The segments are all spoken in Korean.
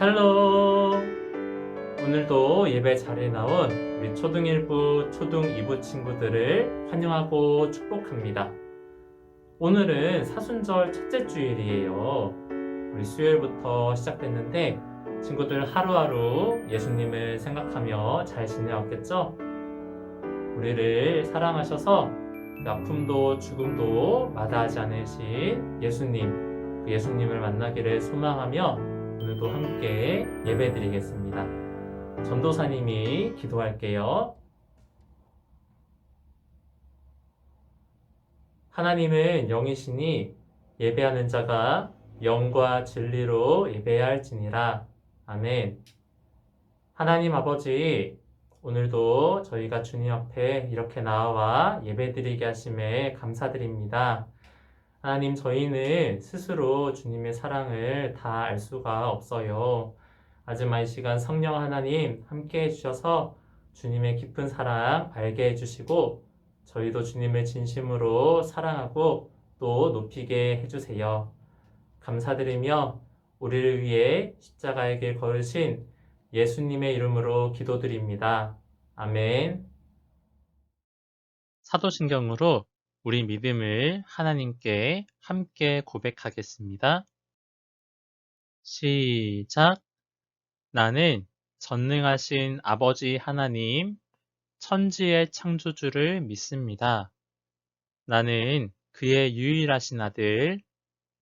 샬롬! 오늘도 예배 자리에 나온 우리 초등 1부, 초등 2부 친구들을 환영하고 축복합니다. 오늘은 사순절 첫째 주일이에요. 우리 수요일부터 시작됐는데 친구들 하루하루 예수님을 생각하며 잘 지내왔겠죠? 우리를 사랑하셔서 그 아픔도 죽음도 마다하지 않으신 예수님, 그 예수님을 만나기를 소망하며 오늘도 함께 예배 드리겠습니다. 전도사님이 기도할게요. 하나님은 영이시니 예배하는 자가 영과 진리로 예배할지니라. 아멘. 하나님 아버지, 오늘도 저희가 주님 앞에 이렇게 나와 예배드리게 하심에 감사드립니다. 하나님, 저희는 스스로 주님의 사랑을 다 알 수가 없어요. 하지만 이 시간 성령 하나님 함께 해주셔서 주님의 깊은 사랑 알게 해주시고 저희도 주님을 진심으로 사랑하고 또 높이게 해주세요. 감사드리며 우리를 위해 십자가의 길 걸으신 예수님의 이름으로 기도드립니다. 아멘. 사도신경으로 우리 믿음을 하나님께 함께 고백하겠습니다. 시작. 나는 전능하신 아버지 하나님, 천지의 창조주를 믿습니다. 나는 그의 유일하신 아들,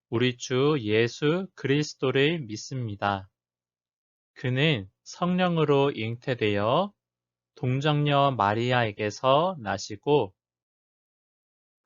우리 주 예수 그리스도를 믿습니다. 그는 성령으로 잉태되어 동정녀 마리아에게서 나시고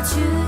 you.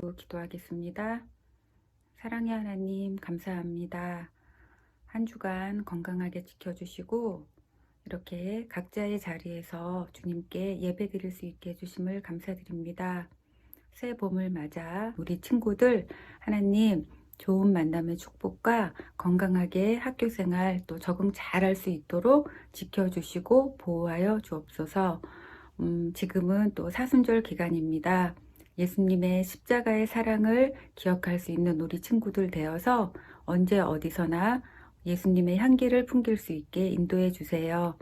손 모으고 기도하겠습니다. 사랑의 하나님, 감사합니다. 한 주간 건강하게 지켜주시고, 이렇게 각자의 자리에서 주님께 예배 드릴 수 있게 해주심을 감사드립니다. 새 봄을 맞아 우리 친구들, 하나님, 좋은 만남의 축복과 건강하게 학교 생활 또 적응 잘 할 수 있도록 지켜주시고 보호하여 주옵소서. 음, 지금은 또 사순절 기간입니다. 예수님의 십자가의 사랑을 기억할 수 있는 우리 친구들 되어서 언제 어디서나 예수님의 향기를 풍길 수 있게 인도해 주세요.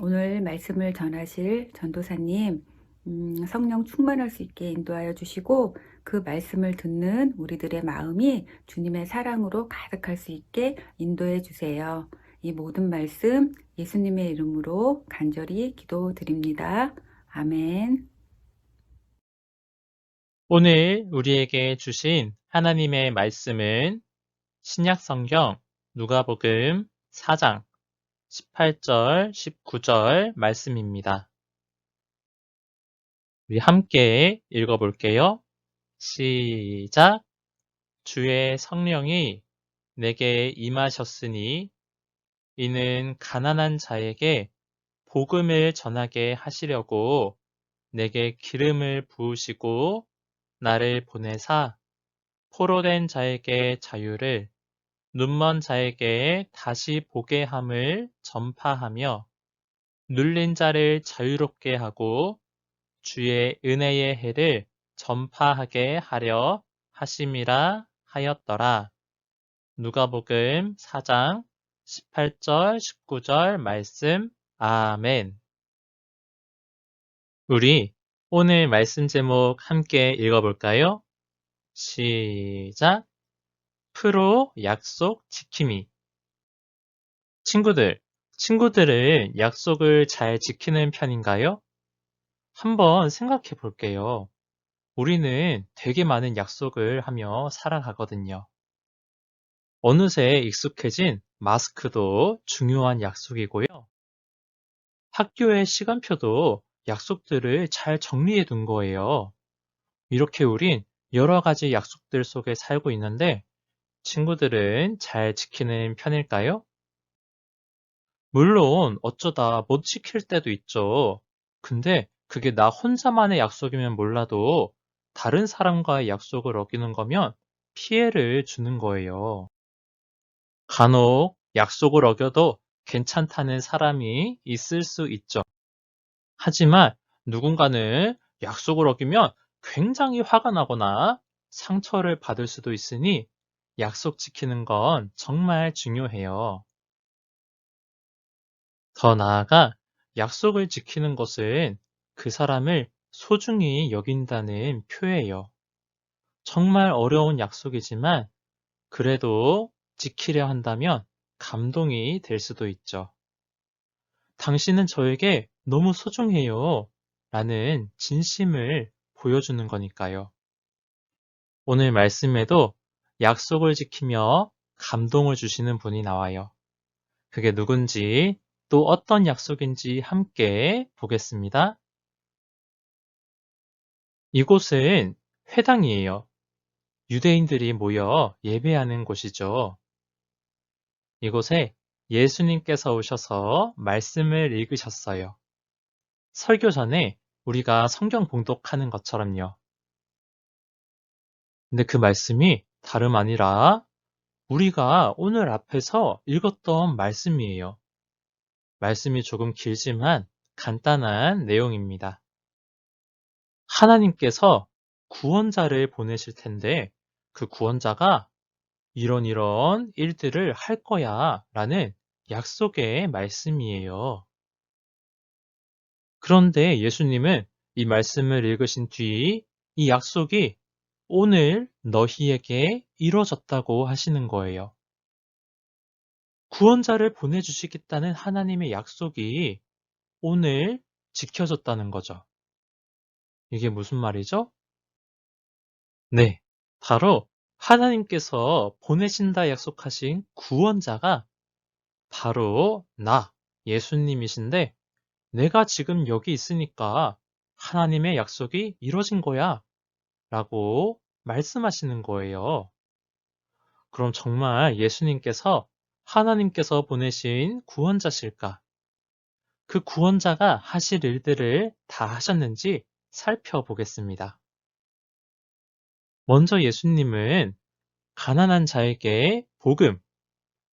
오늘 말씀을 전하실 전도사님, 음, 성령 충만할 수 있게 인도하여 주시고 그 말씀을 듣는 우리들의 마음이 주님의 사랑으로 가득할 수 있게 인도해 주세요. 이 모든 말씀 예수님의 이름으로 간절히 기도드립니다. 아멘. 오늘 우리에게 주신 하나님의 말씀은 신약 성경 누가복음 4장 18절, 19절 말씀입니다. 우리 함께 읽어볼게요. 시작. 주의 성령이 내게 임하셨으니 이는 가난한 자에게 복음을 전하게 하시려고 내게 기름을 부으시고 나를 보내사 포로된 자에게 자유를 눈먼 자에게 다시 보게 함을 전파하며 눌린 자를 자유롭게 하고 주의 은혜의 해를 전파하게 하려 하심이라 하였더라. 누가복음 4장 18절 19절 말씀 아멘. 우리 오늘 말씀 제목 함께 읽어볼까요? 시작. 프로 약속 지킴이. 친구들, 친구들은 약속을 잘 지키는 편인가요? 한번 생각해 볼게요. 우리는 되게 많은 약속을 하며 살아가거든요. 어느새 익숙해진 마스크도 중요한 약속이고요. 학교의 시간표도 약속들을 잘 정리해 둔 거예요. 이렇게 우린 여러 가지 약속들 속에 살고 있는데 친구들은 잘 지키는 편일까요? 물론 어쩌다 못 지킬 때도 있죠. 근데 그게 나 혼자만의 약속이면 몰라도 다른 사람과의 약속을 어기는 거면 피해를 주는 거예요. 간혹 약속을 어겨도 괜찮다는 사람이 있을 수 있죠. 하지만 누군가는 약속을 어기면 굉장히 화가 나거나 상처를 받을 수도 있으니 약속 지키는 건 정말 중요해요. 더 나아가 약속을 지키는 것은 그 사람을 소중히 여긴다는 표예요. 정말 어려운 약속이지만 그래도 지키려 한다면 감동이 될 수도 있죠. 당신은 저에게 너무 소중해요. 라는 진심을 보여주는 거니까요. 오늘 말씀에도 약속을 지키며 감동을 주시는 분이 나와요. 그게 누군지 또 어떤 약속인지 함께 보겠습니다. 이곳은 회당이에요. 유대인들이 모여 예배하는 곳이죠. 이곳에 예수님께서 오셔서 말씀을 읽으셨어요. 설교 전에 우리가 성경 봉독하는 것처럼요. 근데 그 말씀이 다름 아니라 우리가 오늘 앞에서 읽었던 말씀이에요. 말씀이 조금 길지만 간단한 내용입니다. 하나님께서 구원자를 보내실 텐데 그 구원자가 이런 이런 일들을 할 거야 라는 약속의 말씀이에요. 그런데 예수님은 이 말씀을 읽으신 뒤 이 약속이 오늘 너희에게 이루어졌다고 하시는 거예요. 구원자를 보내주시겠다는 하나님의 약속이 오늘 지켜졌다는 거죠. 이게 무슨 말이죠? 네, 바로 하나님께서 보내신다 약속하신 구원자가 바로 나, 예수님이신데 내가 지금 여기 있으니까 하나님의 약속이 이루어진 거야 라고 말씀하시는 거예요. 그럼 정말 예수님께서 하나님께서 보내신 구원자실까? 그 구원자가 하실 일들을 다 하셨는지 살펴보겠습니다. 먼저 예수님은 가난한 자에게 복음,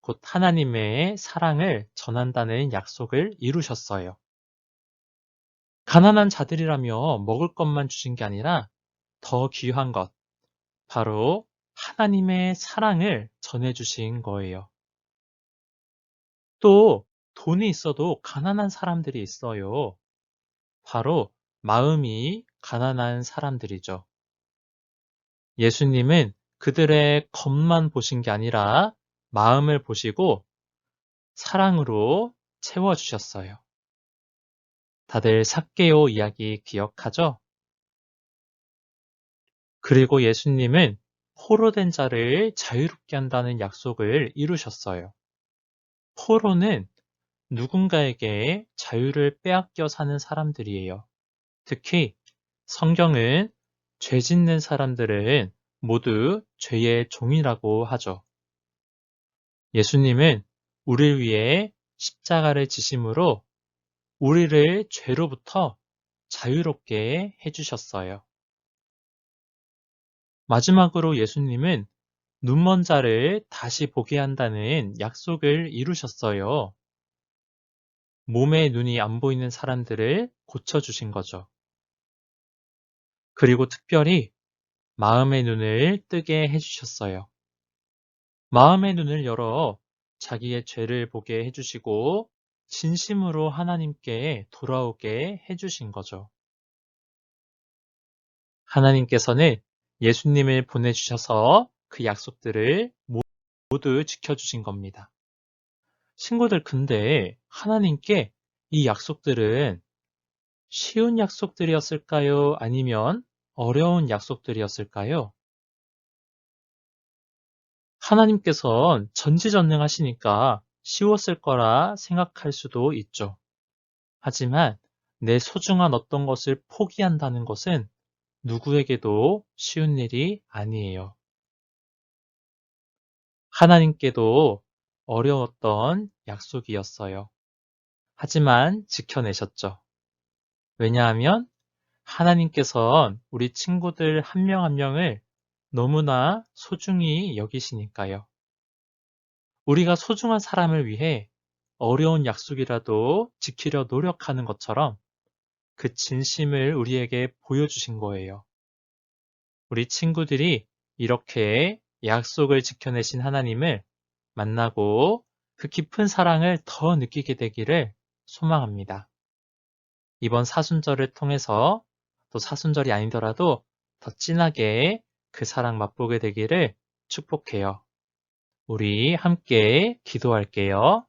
곧 하나님의 사랑을 전한다는 약속을 이루셨어요. 가난한 자들이라며 먹을 것만 주신 게 아니라 더 귀한 것, 바로 하나님의 사랑을 전해주신 거예요. 또 돈이 있어도 가난한 사람들이 있어요. 바로 마음이 가난한 사람들이죠. 예수님은 그들의 겉만 보신 게 아니라 마음을 보시고 사랑으로 채워주셨어요. 다들 삭개오 이야기 기억하죠? 그리고 예수님은 포로된 자를 자유롭게 한다는 약속을 이루셨어요. 포로는 누군가에게 자유를 빼앗겨 사는 사람들이에요. 특히 성경은 죄 짓는 사람들은 모두 죄의 종이라고 하죠. 예수님은 우리를 위해 십자가를 지심으로 우리를 죄로부터 자유롭게 해주셨어요. 마지막으로 예수님은 눈먼 자를 다시 보게 한다는 약속을 이루셨어요. 몸에 눈이 안 보이는 사람들을 고쳐주신 거죠. 그리고 특별히 마음의 눈을 뜨게 해주셨어요. 마음의 눈을 열어 자기의 죄를 보게 해주시고 진심으로 하나님께 돌아오게 해주신 거죠. 하나님께서는 예수님을 보내주셔서 그 약속들을 모두 지켜주신 겁니다. 친구들, 근데 하나님께 이 약속들은 쉬운 약속들이었을까요? 아니면 어려운 약속들이었을까요? 하나님께선 전지전능하시니까 쉬웠을 거라 생각할 수도 있죠. 하지만 내 소중한 어떤 것을 포기한다는 것은 누구에게도 쉬운 일이 아니에요. 하나님께도 어려웠던 약속이었어요. 하지만 지켜내셨죠. 왜냐하면 하나님께선 우리 친구들 한 명한 명을 너무나 소중히 여기시니까요. 우리가 소중한 사람을 위해 어려운 약속이라도 지키려 노력하는 것처럼 그 진심을 우리에게 보여주신 거예요. 우리 친구들이 이렇게 약속을 지켜내신 하나님을 만나고 그 깊은 사랑을 더 느끼게 되기를 소망합니다. 이번 사순절을 통해서 또 사순절이 아니더라도 더 진하게 그 사랑 맛보게 되기를 축복해요. 우리 함께 기도할게요.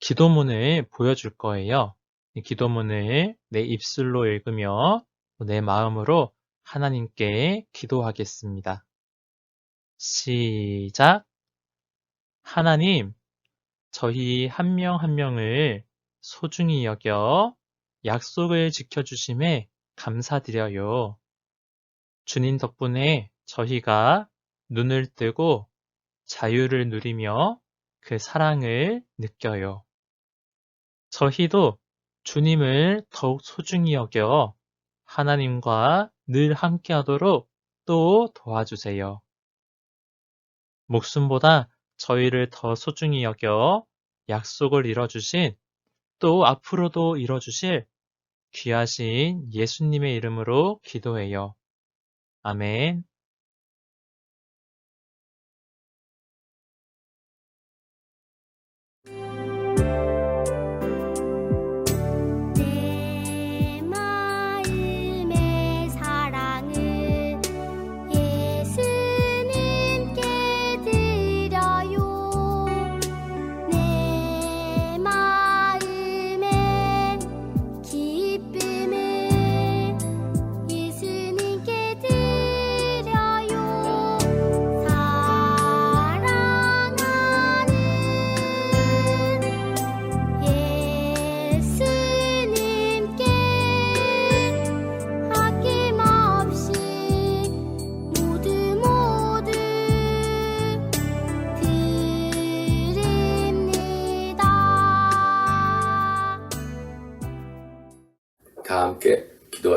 기도문을 보여줄 거예요. 이 기도문을 내 입술로 읽으며 내 마음으로 하나님께 기도하겠습니다. 시작. 하나님, 저희 한 명한 명을 소중히 여겨 약속을 지켜주심에 감사드려요. 주님 덕분에 저희가 눈을 뜨고 자유를 누리며 그 사랑을 느껴요. 저희도 주님을 더욱 소중히 여겨 하나님과 늘 함께 하도록 또 도와주세요. 목숨보다 저희를 더 소중히 여겨 약속을 이뤄주신 또 앞으로도 이뤄주실 귀하신 예수님의 이름으로 기도해요. 아멘.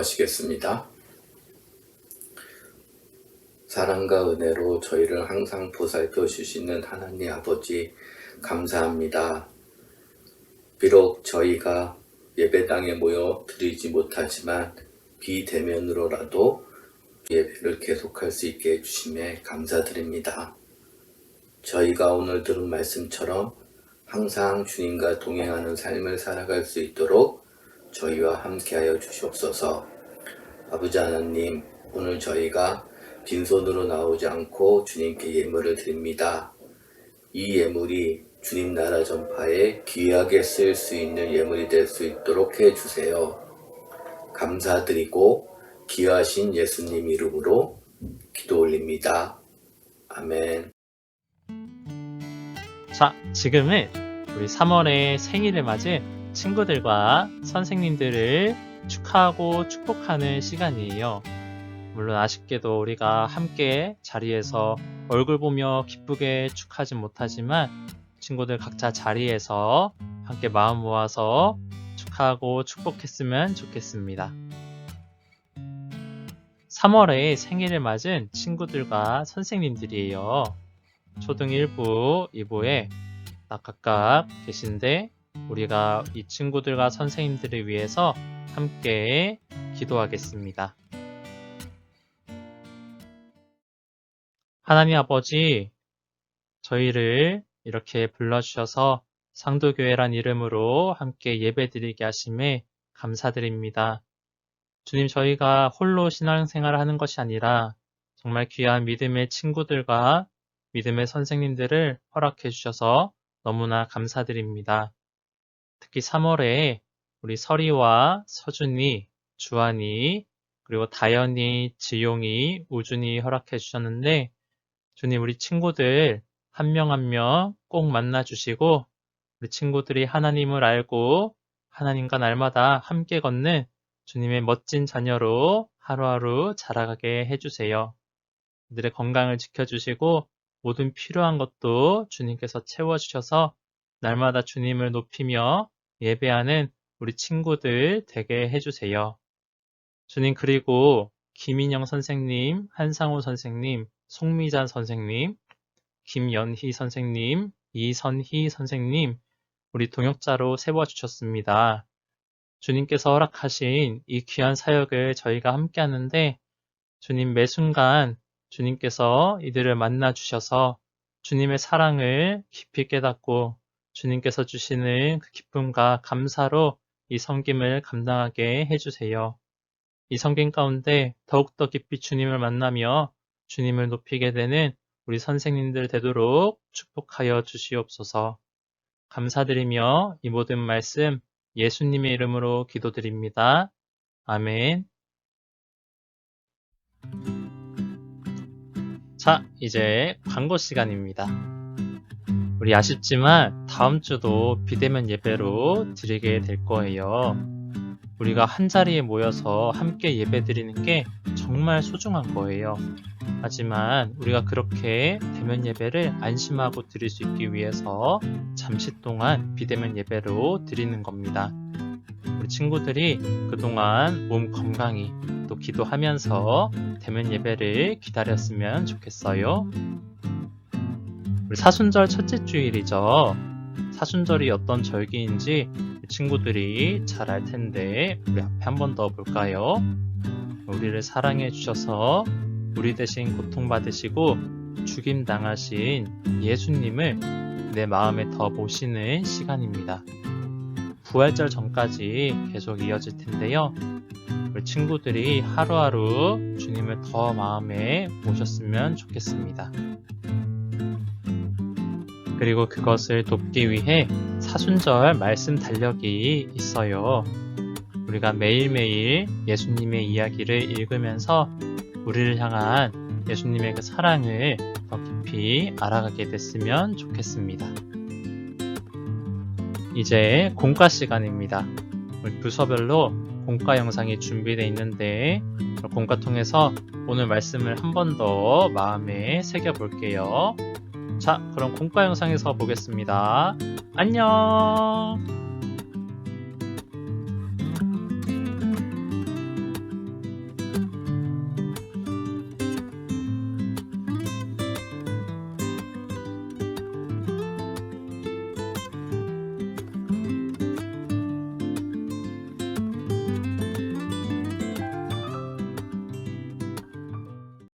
기도하시겠습니다. 사랑과 은혜로 저희를 항상 보살펴 주시는 하나님 아버지 감사합니다. 비록 저희가 예배당에 모여 드리지 못하지만 비대면으로라도 예배를 계속할 수 있게 해주심에 감사드립니다. 저희가 오늘 들은 말씀처럼 항상 주님과 동행하는 삶을 살아갈 수 있도록 저희와 함께하여 주시옵소서. 아버지 하나님, 오늘 저희가 빈손으로 나오지 않고 주님께 예물을 드립니다. 이 예물이 주님 나라 전파에 귀하게 쓸 수 있는 예물이 될 수 있도록 해 주세요. 감사드리고 귀하신 예수님 이름으로 기도 올립니다. 아멘. 자, 지금은 우리 3월에 생일을 맞은 친구들과 선생님들을 축하하고 축복하는 시간이에요. 물론 아쉽게도 우리가 함께 자리에서 얼굴 보며 기쁘게 축하하진 못하지만 친구들 각자 자리에서 함께 마음 모아서 축하하고 축복했으면 좋겠습니다. 3월에 생일을 맞은 친구들과 선생님들이에요. 초등 1부, 2부에 각각 계신데 우리가 이 친구들과 선생님들을 위해서 함께 기도하겠습니다. 하나님 아버지, 저희를 이렇게 불러주셔서 상도교회란 이름으로 함께 예배드리게 하심에 감사드립니다. 주님, 저희가 홀로 신앙생활을 하는 것이 아니라 정말 귀한 믿음의 친구들과 믿음의 선생님들을 허락해 주셔서 너무나 감사드립니다. 특히 3월에 우리 설이와 서준이, 주한이, 그리고 다현이, 지용이, 우준이 허락해 주셨는데 주님 우리 친구들 한 명 한 명 꼭 만나 주시고 우리 친구들이 하나님을 알고 하나님과 날마다 함께 걷는 주님의 멋진 자녀로 하루하루 자라가게 해주세요. 그들의 건강을 지켜주시고 모든 필요한 것도 주님께서 채워주셔서 날마다 주님을 높이며 예배하는 우리 친구들 되게 해주세요. 주님 그리고 김인영 선생님, 한상호 선생님, 송미자 선생님, 김연희 선생님, 이선희 선생님, 우리 동역자로 세워주셨습니다. 주님께서 허락하신 이 귀한 사역을 저희가 함께 하는데 주님 매 순간 주님께서 이들을 만나 주셔서 주님의 사랑을 깊이 깨닫고 주님께서 주시는 그 기쁨과 감사로 이 섬김을 감당하게 해주세요. 이 섬김 가운데 더욱더 깊이 주님을 만나며 주님을 높이게 되는 우리 선생님들 되도록 축복하여 주시옵소서. 감사드리며 이 모든 말씀 예수님의 이름으로 기도드립니다. 아멘. 자, 이제 광고 시간입니다. 우리 아쉽지만 다음 주도 비대면 예배로 드리게 될 거예요. 우리가 한 자리에 모여서 함께 예배 드리는 게 정말 소중한 거예요. 하지만 우리가 그렇게 대면 예배를 안심하고 드릴 수 있기 위해서 잠시 동안 비대면 예배로 드리는 겁니다. 우리 친구들이 그동안 몸 건강히 또 기도하면서 대면 예배를 기다렸으면 좋겠어요. 우리 사순절 첫째 주일이죠. 사순절이 어떤 절기인지 친구들이 잘 알 텐데 우리 앞에 한 번 더 볼까요? 우리를 사랑해 주셔서 우리 대신 고통받으시고 죽임 당하신 예수님을 내 마음에 더 모시는 시간입니다. 부활절 전까지 계속 이어질 텐데요. 우리 친구들이 하루하루 주님을 더 마음에 모셨으면 좋겠습니다. 그리고 그것을 돕기 위해 사순절 말씀 달력이 있어요. 우리가 매일매일 예수님의 이야기를 읽으면서 우리를 향한 예수님의 그 사랑을 더 깊이 알아가게 됐으면 좋겠습니다. 이제 공과 시간입니다. 부서별로 공과 영상이 준비되어 있는데 공과 통해서 오늘 말씀을 한 번 더 마음에 새겨 볼게요. 자, 그럼 공과 영상에서 보겠습니다. 안녕!